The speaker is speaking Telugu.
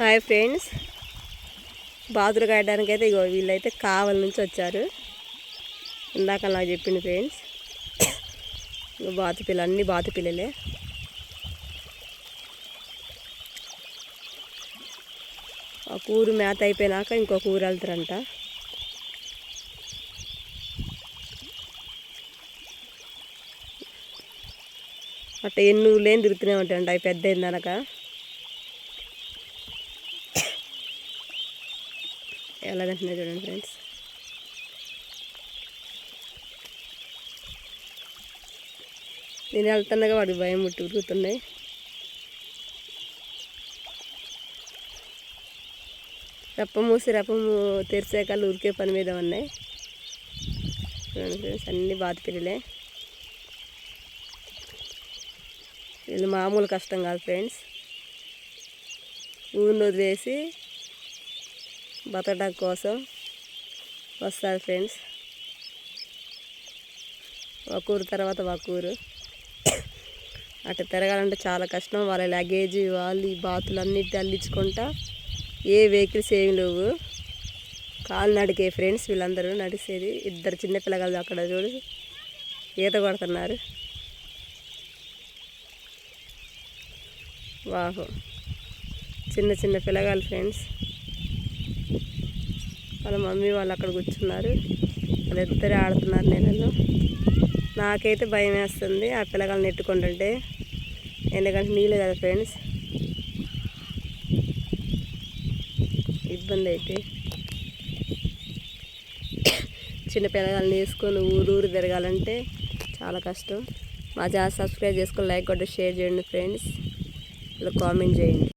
Hi friends. బాతులు కాయడానికి అయితే ఇగో వీళ్ళైతే కావల నుంచి వచ్చారు. ఇందాక నాకు చెప్పింది ఫ్రెండ్స్. బాతు పిల్ల అన్ని బాతు పిల్లలే. ఒక ఊరు మేత అయిపోయినాక ఇంకొక ఊరు వెళ్తారంట. అట్లా ఎన్ని ఊళ్ళేం తిరుగుతూనే ఉంటాయంట అవి పెద్ద అయిందనక ఎలా చూడండి ఫ్రెండ్స్. నేను వెళ్తున్నాక వాడికి భయం ముట్టి ఉరుకుతున్నాయి. రెప్ప మూసి రెప్ప మూ- తెరిచాక ఉరికే పని మీద ఉన్నాయి. చూడండి ఫ్రెండ్స్ అన్ని బాధ పిల్లలే. వీళ్ళు మామూలు కష్టం కాదు ఫ్రెండ్స్. ఊరిని వదిలేసి బతకడం కోసం వస్తారు ఫ్రెండ్స్. ఒక ఊరు తర్వాత ఒక ఊరు అటు తిరగాలంటే చాలా కష్టం. వాళ్ళ లగేజ్ వాళ్ళు బాతులు అన్నిటి అల్లించుకుంటా ఏ వెహికల్స్ ఏమి లేవు. కాలు నడికే ఫ్రెండ్స్ వీళ్ళందరూ నడిచేది ఇద్దరు చిన్న పిల్లగాళ్ళు అక్కడ చూడు ఈత కొడుతున్నారు. వాహో. చిన్న చిన్న పిల్లగాళ్ళు ఫ్రెండ్స్. వాళ్ళ మమ్మీ వాళ్ళు అక్కడ కూర్చున్నారు. వాళ్ళిద్దరే ఆడుతున్నారు నేను నాకైతే భయం వేస్తుంది ఆ పిల్లగాళ్ళని నెట్టుకుంటుంటే. ఎందుకంటే నీళ్ళు కదా ఫ్రెండ్స్. ఇబ్బంది అయితే. చిన్న పిల్లగాళ్ళని వేసుకొని ఊరు ఊరు తిరగాలంటే చాలా కష్టం. మా ఛానల్ సబ్స్క్రైబ్ చేసుకొని లైక్ కొట్టి షేర్ చేయండి ఫ్రెండ్స్. ఇలా కామెంట్ చేయండి.